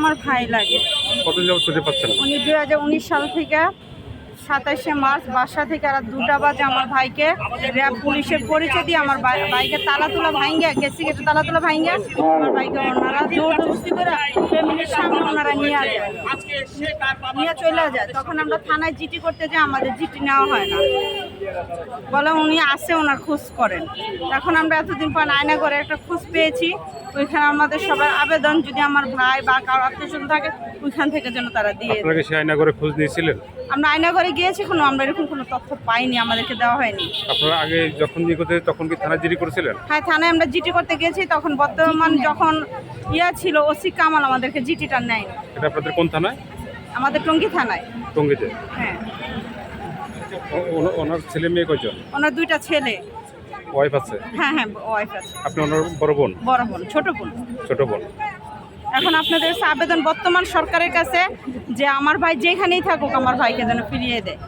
আমার ভাই লাগে। কতদিন যাবত খুঁজে পাচ্ছেন? উনি দুই হাজার উনিশ সাল থেকে সাতাশে মার্চ বাসা থেকে রাত দুটা বাজে আমার ভাইকে। র্যাব পুলিশের পরিচয় দিয়ে আমার ভাই- ভাইকে তালা তোলা ভাঙ্গা গেছি গেছে তালা তোলা ভাঙ্গা আমার ভাইকে ওনারা জোরদস্তি করে ফ্যামিলির সামনে ওনারা নিয়ে যায় নিয়ে চলে যায়। তখন আমরা থানায় জিটি করতে যাই আমাদের জিটি নেওয়া হয় না। বলে উনি আসে ওনার খোঁজ করেন। এখন আমরা এতদিন পর আয়না করে একটা খোঁজ পেয়েছি। ওইখানে আমাদের সবার আবেদন যদি আমার ভাই বা কারও আত্মীয় থাকে ওইখান থেকে যেন তারা দিয়ে। আপনাকে সে আয়না করে খোঁজ নিয়েছিলেন? আমরা আয়না করে গিয়েছি কোনো আমরা এরকম কোনো তথ্য পাইনি আমাদেরকে দেওয়া হয়নি। আপনারা আগে যখন নিয়ে করতে তখন কি থানা জিডি করেছিলেন? হ্যাঁ থানায় আমরা জিটি করতে গিয়েছি তখন বর্তমান যখন ইয়া ছিল ওসি কামাল আমাদেরকে জিটিটা নেয়। এটা আপনাদের কোন থানায়? আমাদের টঙ্গী থানায়। টঙ্গিতে? হ্যাঁ। ওনার ছেলে মেয়ে কয়জন? ওনার দুইটা ছেলে। ওয়াইফ আছে? হ্যাঁ হ্যাঁ ওয়াইফ আছে। আপনি ওনার বড় বোন? বড় বোন ছোট বোন। ছোট বোন। এখন আপনাদের আবেদন বর্তমান সরকারের কাছে যে আমার ভাই যেখানেই থাকুক আমার ভাইকে যেন ফিরিয়ে দেয়।